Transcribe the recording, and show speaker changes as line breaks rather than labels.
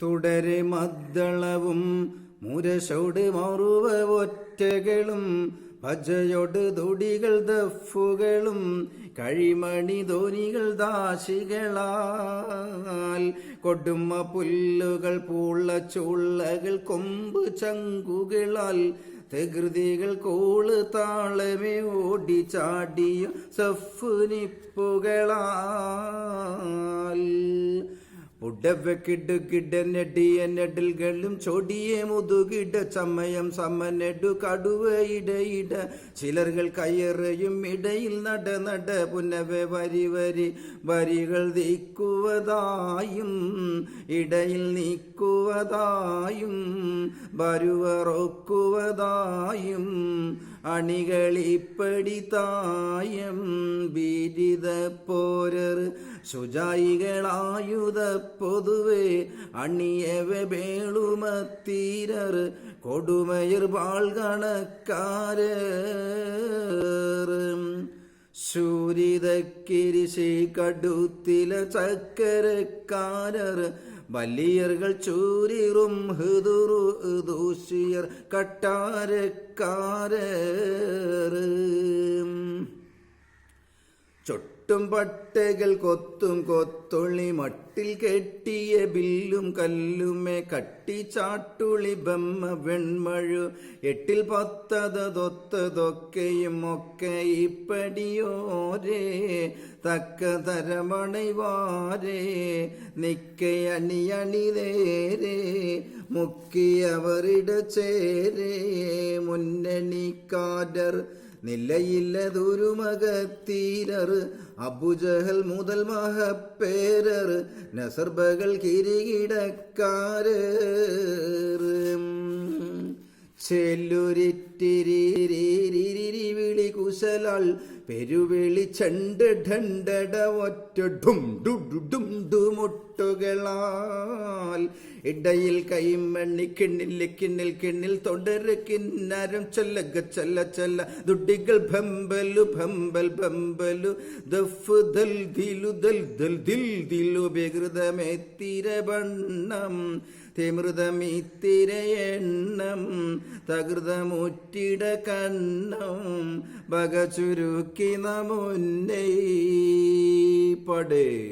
തുടരെ മദ്ദളവും മുരശോട് മറുവ ഒറ്റകളും ഭജയോട് തൊടികൾ ദഫുകളും കഴിമണി ധോനികൾ ദാശികളാൽ കൊടുമ്മ പുല്ലുകൾ പൂള്ള ചുള്ളകൾ കൊമ്പ് ചങ്കുകളാൽ തകൃതികൾ കോൾ താളമേ ഓടി ചാടിയ സഫ് പുടവ കിടുകിട നെടിയ നെടൽകളും ചൊടിയ മുതുകിട ചമയം സമ്മനെടു കടുവ ഇടയിട ചിലർകൾ കയറയും ഇടയിൽ നട നട പുനവ വരി വരി വരികൾ നീക്കുവതായും ഇടയിൽ നീക്കുവതായും വരുവറൊക്കുവതായും. അണികളിപ്പടിതായം ബീരിത പോരർ സുജായികളായുധ പൊതുവെ അണിയവ വേളുമത്തീരർ. കൊടുമയർ വാൾകണക്കാര് ശൂരിതക്കിരിശി കടുത്തില ചക്കരക്കാരർ. വലിയർകൾ ചൂരിറും ഹൃദുറു ദൂഷിയർ കട്ടാരക്കാരർ. ചൊട്ടും പട്ടകൾ കൊത്തും കൊത്തുള്ളി മട്ടിൽ കെട്ടിയ ബില്ലും കല്ലുമേ കട്ടിച്ചാട്ടുളി ബമ്മ വെൺമഴു. എട്ടിൽ പത്തതൊത്തതൊക്കെയും ഒക്കെ ഇപ്പടിയോരേ തക്ക തരമണൈവാരേ നേരെ മുക്കിയവരിട ചേരേ മുന്നണിക്കാരർ നിലയില്ലതൊരുമകത്തീരർ. അബുജഹൽ മുതൽ മഹപ്പേരർ. നസർബകൾ കിരികിടക്കാര് ചെല്ലുരിറ്റിരി വിളി കുശലാൾ പെരുവിളി ചണ്ട് ഢണ്ടട ഒറ്റ ഡും ഡു ഡു ഡും ഡുമുട്ടുകളാൽ ഇടയിൽ കൈമണ്ണി കിണ്ണിൽ കിണ്ണിൽ കിണ്ണിൽ തൊടര് കിന്നരം ചൊല്ലക ചൊല്ല ചൊല്ല. ദുഡികൾ ഭമ്പലു ഭമ്പൽ ഭമ്പലു ദഫ് ദൽ ദിലു ദൽ ദൽ ദിൽ ദിലു. ബഹൃതമെത്തിരവണ്ണം തിമൃതമിത്തിരയെണ്ണം തകൃതമുറ്റിട കണ്ണം വക നമുന്നേ പടേ.